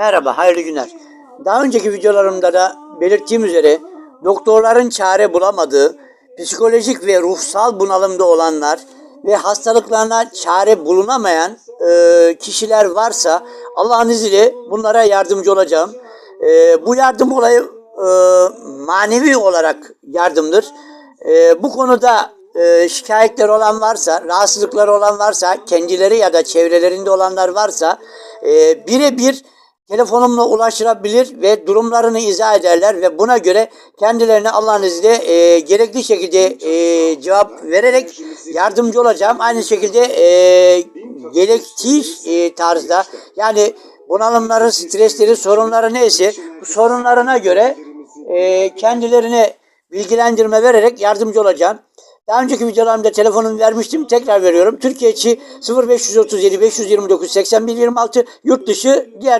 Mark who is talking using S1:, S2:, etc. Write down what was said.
S1: Merhaba, hayırlı günler. Daha önceki videolarımda da belirttiğim üzere doktorların çare bulamadığı, psikolojik ve ruhsal bunalımda olanlar ve hastalıklarına çare bulunamayan e, kişiler varsa Allah'ın izniyle bunlara yardımcı olacağım. E, bu yardım olayı e, manevi olarak yardımdır. E, bu konuda e, şikayetleri olan varsa, rahatsızlıkları olan varsa, kendileri ya da çevrelerinde olanlar varsa e, birebir telefonumla ulaşılabilir ve durumlarını izah ederler ve buna göre kendilerine Allah'ın izniyle e, gerekli şekilde e, cevap vererek yardımcı olacağım. Aynı şekilde e, gerektiği e, tarzda yani bunalımları, stresleri, sorunları neyse bu sorunlarına göre e, kendilerine bilgilendirme vererek yardımcı olacağım. Daha önceki videolarımda telefonumu vermiştim. Tekrar veriyorum. Türkiye içi 0537 529 81 26 yurt dışı diğer